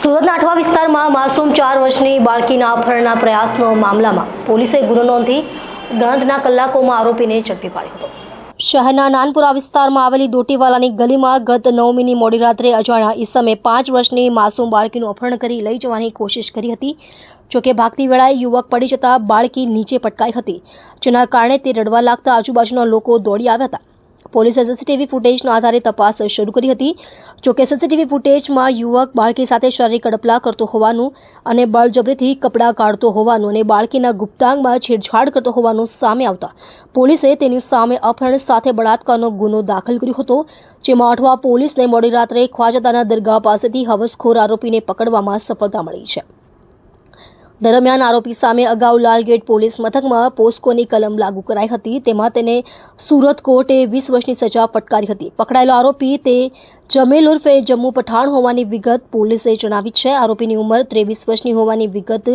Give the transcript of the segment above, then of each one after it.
સુરતના અઠવા વિસ્તારમાં માસૂમ ચાર વર્ષની બાળકીના અપહરણના પ્રયાસનો મામલામાં પોલીસે ગુનો નોંધી ગણતરીના કલાકોમાં આરોપીને ઝડપી પાડ્યો હતો. શહેરના નાનપુરા વિસ્તારમાં આવેલી દોટીવાલાની ગલીમાં ગત નવમીની મોડી રાત્રે અજાણ્યા ઈસમે પાંચ વર્ષની માસૂમ બાળકીનું અપહરણ કરી લઈ જવાની કોશિશ કરી હતી. જોકે ભાગતી વેળાએ યુવક પડી જતા બાળકી નીચે પટકાઈ હતી. જેના કારણે તે રડવા લાગતા આજુબાજુના લોકો દોડી આવ્યા હતા. પોલીસે સીસીટીવી ફૂટેજના આધારે તપાસ શરૂ કરી હતી. જોકે સીસીટીવી ફૂટેજમાં યુવક બાળકી સાથે શારીરિક અડપલા કરતો હોવાનું અને બળજબરીથી કપડાં કાઢતો હોવાનું અને બાળકીના ગુપ્તાંગમાં છેડછાડ કરતો હોવાનું સામે આવતા પોલીસે તેની સામે અપહરણ સાથે બળાત્કારનો ગુનો દાખલ કર્યો હતો, જેમાં અઠવા પોલીસને મોડી રાત્રે ખ્વાજાદાના દરગાહ પાસેથી હવસખોર આરોપીને પકડવામાં સફળતા મળી છે. દરમિયાન આરોપી સામે અગાઉ લાલગેટ પોલીસ મથકમાં પોસ્કોની કલમ લાગુ કરાઈ હતી. તેમાં તેને સુરત કોર્ટે વીસ વર્ષની સજા ફટકારી હતી. પકડાયેલો આરોપી તે જમીલ ઉર્ફે જમ્મુ પઠાણ હોવાની વિગત પોલીસે જણાવી છે. આરોપીની ઉંમર ત્રેવીસ વર્ષની હોવાની વિગત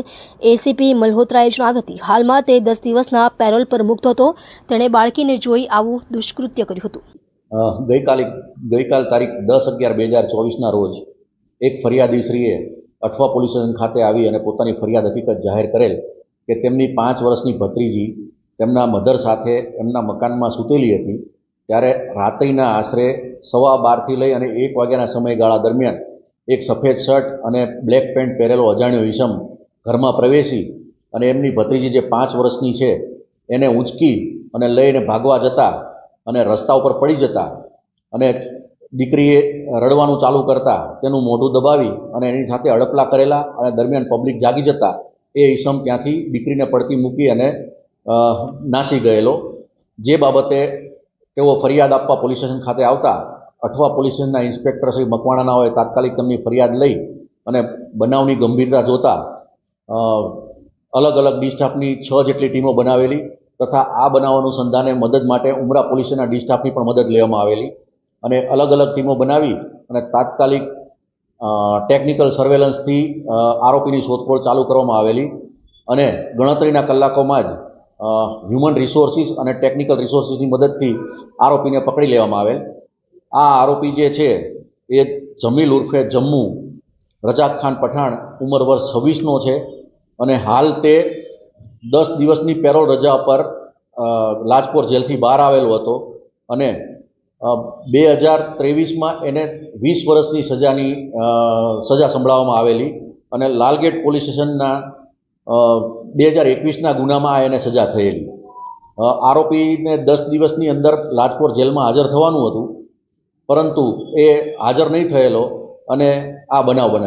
એસીપી મલ્હોત્રાએ જણાવી હતી. હાલમાં તે દસ દિવસના પેરોલ પર મુક્ત હતો. તેણે બાળકીને જોઈ આવું દુષ્કૃત્ય કર્યું હતું. ગઈકાલે, ગઈકાલ તારીખ દસ અગિયાર બે હજાર ચોવીસના રોજ એક ફરિયાદીશ્રીએ અઠવા પોલીસ સ્ટેશન ખાતે આવી અને પોતાની ફરિયાદ હકીકત જાહેર કરેલ કે તેમની પાંચ વર્ષની ભત્રીજી તેમના મધર સાથે એમના મકાનમાં સૂતેલી હતી, ત્યારે રાત્રિના આશરે સવા બારથી લઈ અને એક વાગ્યાના સમયગાળા દરમિયાન એક સફેદ શર્ટ અને બ્લેક પેન્ટ પહેરેલો અજાણ્યો ઈસમ ઘરમાં પ્રવેશી અને એમની ભત્રીજી જે પાંચ વર્ષની છે એને ઊંચકી અને લઈને ભાગવા જતા અને રસ્તા ઉપર પડી જતા અને દીકરીએ રડવાનું ચાલુ કરતા તેનું મોઢું દબાવી અને એની સાથે અડપલા કરેલા અને દરમિયાન પબ્લિક જાગી જતા એ ઈસમ ત્યાંથી દીકરીને પડતી મૂકી અને નાસી ગયેલો. જે બાબતે તેઓ ફરિયાદ આપવા પોલીસ સ્ટેશન ખાતે આવતા અઠવા પોલીસ સ્ટેશનના ઇન્સ્પેક્ટર શ્રી મકવાણાના હોય તાત્કાલિક તેમની ફરિયાદ લઈ અને બનાવની ગંભીરતા જોતા અલગ અલગ ડિસ્ટાફની છ જેટલી ટીમો બનાવેલી તથા આ બનાવ અનુસંધાને મદદ માટે ઉમરા પોલીસના ડિસ્ટાફની પણ મદદ લેવામાં આવેલી. અને અલગ અલગ ટીમો બનાવી અને તાત્કાલિક ટેકનિકલ સર્વેલન્સથી આરોપીની શોધખોળ ચાલુ કરવામાં આવેલી અને ગણતરીના કલાકોમાં જ હ્યુમન રિસોર્સિસ અને ટેકનિકલ રિસોર્સિસની મદદથી આરોપીને પકડી લેવામાં આવેલ. આ આરોપી જે છે, એ જમીલ ઉર્ફે જમ્મુ રજાક ખાન પઠાણ ઉંમર વર્ષ છવ્વીસનો છે અને હાલ તે દસ દિવસની પેરોલ રજા પર લાજપોર જેલથી બહાર આવેલો હતો અને બે હજાર ત્રેવીસમાં એને વીસ વર્ષની સજાની સજા સંભળાવવામાં આવેલી અને લાલગેટ પોલીસ સ્ટેશનના બે હજાર એકવીસના ગુનામાં એને સજા થયેલી. આરોપીને દસ દિવસની અંદર લાજપોર જેલમાં હાજર થવાનું હતું, પરંતુ એ હાજર નહીં થયેલો અને આ બનાવ બનાવ્યો.